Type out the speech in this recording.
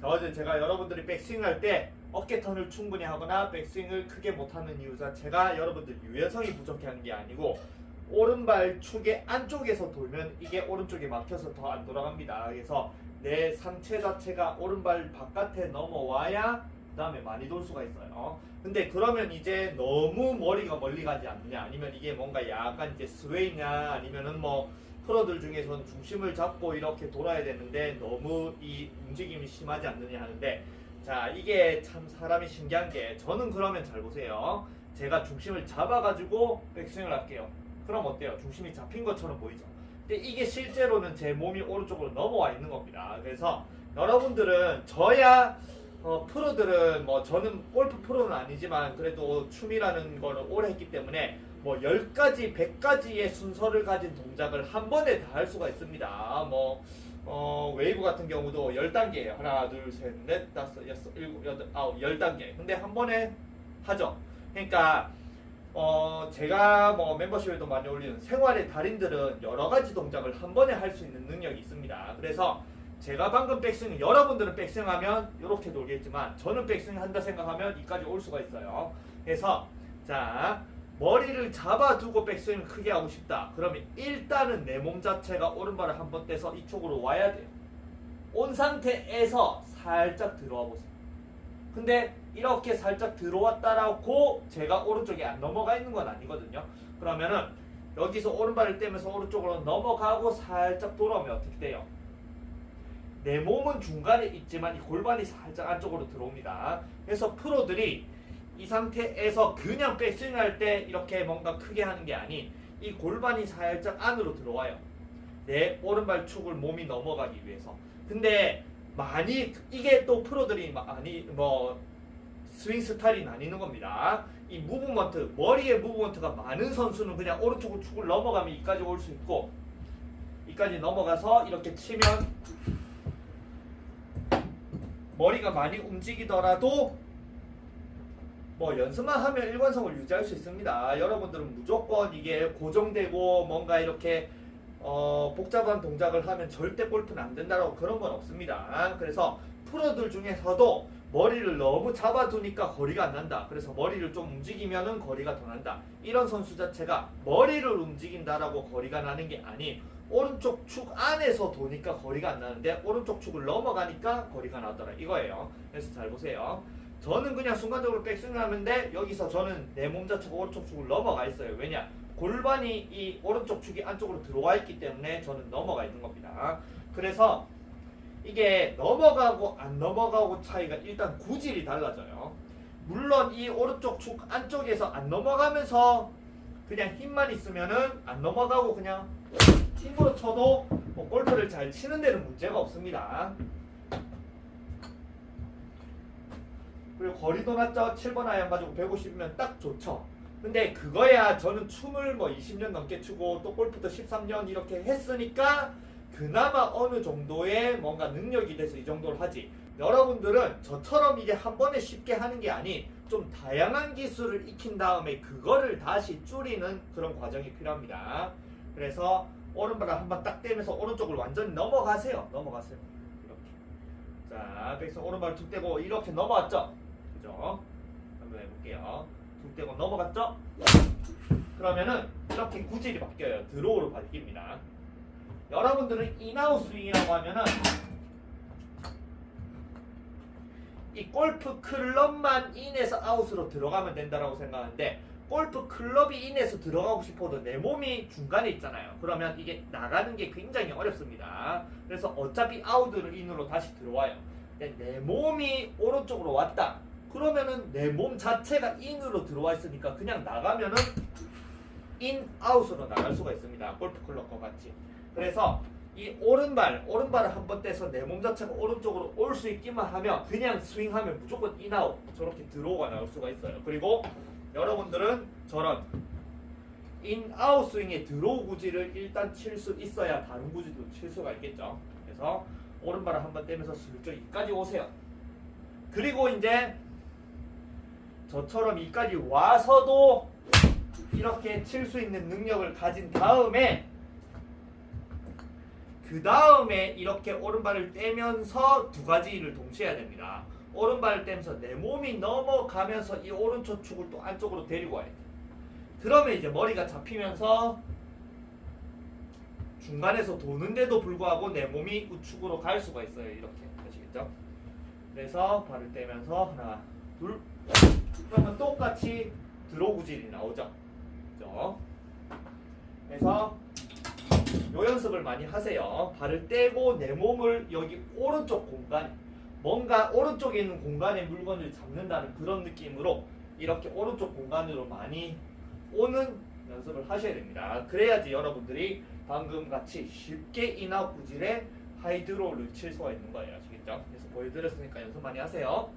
자, 어제 제가 여러분들이 백스윙 할 때 어깨 턴을 충분히 하거나 백스윙을 크게 못하는 이유 자체가 여러분들 유연성이 부족한 게 아니고 오른발 축의 안쪽에서 돌면 이게 오른쪽에 막혀서 더 안 돌아갑니다. 그래서 내 상체 자체가 오른발 바깥에 넘어와야 그 다음에 많이 돌 수가 있어요. 근데 그러면 이제 너무 머리가 멀리 가지 않느냐 아니면 이게 뭔가 약간 이제 스웨이냐 아니면은 뭐 프로들 중에서는 중심을 잡고 이렇게 돌아야 되는데 너무 이 움직임이 심하지 않느냐 하는데 자 이게 참 사람이 신기한 게 저는 그러면 잘 보세요. 제가 중심을 잡아가지고 백스윙을 할게요. 그럼 어때요? 중심이 잡힌 것처럼 보이죠? 근데 이게 실제로는 제 몸이 오른쪽으로 넘어와 있는 겁니다. 그래서 여러분들은 저야 어, 프로들은 뭐 저는 골프 프로는 아니지만 그래도 춤이라는 거를 오래 했기 때문에 뭐 10가지, 100가지의 순서를 가진 동작을 한 번에 다 할 수가 있습니다. 뭐 어, 웨이브 같은 경우도 10단계예요. 하나, 둘, 셋, 넷, 다섯, 여섯, 일곱, 여덟, 아홉, 10단계. 근데 한 번에 하죠. 그러니까 어, 제가 뭐 멤버십에도 많이 올리는 생활의 달인들은 여러 가지 동작을 한 번에 할 수 있는 능력이 있습니다. 그래서 제가 방금 백스윙, 여러분들은 백스윙 하면 이렇게 돌겠지만 저는 백스윙 한다 생각하면 이까지 올 수가 있어요. 그래서 자, 머리를 잡아두고 백스윙을 크게 하고 싶다. 그러면 일단은 내 몸 자체가 오른발을 한 번 떼서 이쪽으로 와야 돼요. 온 상태에서 살짝 들어와 보세요. 근데 이렇게 살짝 들어왔다라고 제가 오른쪽에 안 넘어가 있는 건 아니거든요. 그러면은 여기서 오른발을 떼면서 오른쪽으로 넘어가고 살짝 돌아오면 어떻게 돼요? 내 몸은 중간에 있지만 이 골반이 살짝 안쪽으로 들어옵니다. 그래서 프로들이 이 상태에서 그냥 백스윙 할 때 이렇게 뭔가 크게 하는 게 아닌 이 골반이 살짝 안으로 들어와요. 내 오른발 축을 몸이 넘어가기 위해서. 근데 많이 이게 또 프로들이 많이 뭐 스윙 스타일이 나뉘는 겁니다. 이 무브먼트 머리에 무브먼트가 많은 선수는 그냥 오른쪽 축을 넘어가면 이까지 올 수 있고 이까지 넘어가서 이렇게 치면 머리가 많이 움직이더라도 뭐 연습만 하면 일관성을 유지할 수 있습니다. 여러분들은 무조건 이게 고정되고 뭔가 이렇게 어, 복잡한 동작을 하면 절대 골프는 안 된다라고 그런 건 없습니다. 그래서 프로들 중에서도 머리를 너무 잡아두니까 거리가 안 난다. 그래서 머리를 좀 움직이면은 거리가 더 난다. 이런 선수 자체가 머리를 움직인다라고 거리가 나는 게 아닌 오른쪽 축 안에서 도니까 거리가 안 나는데 오른쪽 축을 넘어가니까 거리가 나더라 이거예요. 그래서 잘 보세요. 저는 그냥 순간적으로 백스윙을 하는데 여기서 저는 내 몸 자체가 오른쪽 축을 넘어가 있어요. 왜냐? 골반이 이 오른쪽 축이 안쪽으로 들어와 있기 때문에 저는 넘어가 있는 겁니다. 그래서 이게 넘어가고 안 넘어가고 차이가 일단 구질이 달라져요. 물론 이 오른쪽 축 안쪽에서 안 넘어가면서 그냥 힘만 있으면은 안 넘어가고 그냥 힘으로 쳐도 뭐 골프를 잘 치는 데는 문제가 없습니다. 그리고 거리도 낮죠. 7번 아이언 가지고 150이면 딱 좋죠. 근데 그거야 저는 춤을 뭐 20년 넘게 추고 또 골프도 13년 이렇게 했으니까 그나마 어느 정도의 뭔가 능력이 돼서 이 정도를 하지. 여러분들은 저처럼 이게 한 번에 쉽게 하는 게 아닌 좀 다양한 기술을 익힌 다음에 그거를 다시 줄이는 그런 과정이 필요합니다. 그래서 오른발을 한번 딱 떼면서 오른쪽을 완전히 넘어가세요. 넘어가세요. 이렇게. 자, 백스 오른발 툭 떼고 이렇게 넘어왔죠? 그죠? 한번 해볼게요. 툭 떼고 넘어갔죠? 그러면은 이렇게 구질이 바뀌어요. 드로우로 바뀝니다. 여러분들은 인아웃 스윙이라고 하면은 이 골프 클럽만 인에서 아웃으로 들어가면 된다라고 생각하는데 골프 클럽이 인에서 들어가고 싶어도 내 몸이 중간에 있잖아요. 그러면 이게 나가는 게 굉장히 어렵습니다. 그래서 어차피 아웃으로 인으로 다시 들어와요. 내 몸이 오른쪽으로 왔다. 그러면은 내 몸 자체가 인으로 들어와 있으니까 그냥 나가면은 인 아웃으로 나갈 수가 있습니다. 골프 클럽과 같이. 그래서 이 오른발, 오른발을 한 번 떼서 내 몸 자체가 오른쪽으로 올 수 있기만 하면 그냥 스윙하면 무조건 인아웃 저렇게 들어오가 나올 수가 있어요. 그리고 여러분들은 저런 인아웃 스윙의 드로우 구질을 일단 칠 수 있어야 다른 구질도 칠 수가 있겠죠. 그래서 오른발을 한 번 떼면서 슬쩍 이까지 오세요. 그리고 이제 저처럼 이까지 와서도 이렇게 칠 수 있는 능력을 가진 다음에 그 다음에 이렇게 오른발을 떼면서 두 가지를 동시에 해야 됩니다. 오른발을 떼면서 내 몸이 넘어가면서 이 오른쪽 축을 또 안쪽으로 데리고 와야 돼. 그러면 이제 머리가 잡히면서 중간에서 도는데도 불구하고 내 몸이 우측으로 갈 수가 있어요. 이렇게 아시겠죠? 그래서 발을 떼면서 하나, 둘, 그러면 똑같이 드로우질이 나오죠. 그죠? 그래서 요 연습을 많이 하세요. 발을 떼고 내 몸을 여기 오른쪽 공간, 뭔가 오른쪽에 있는 공간에 물건을 잡는다는 그런 느낌으로 이렇게 오른쪽 공간으로 많이 오는 연습을 하셔야 됩니다. 그래야지 여러분들이 방금 같이 쉽게 인아웃 구질에 하이드로를 칠 수가 있는 거예요. 아시겠죠? 그래서 보여드렸으니까 연습 많이 하세요.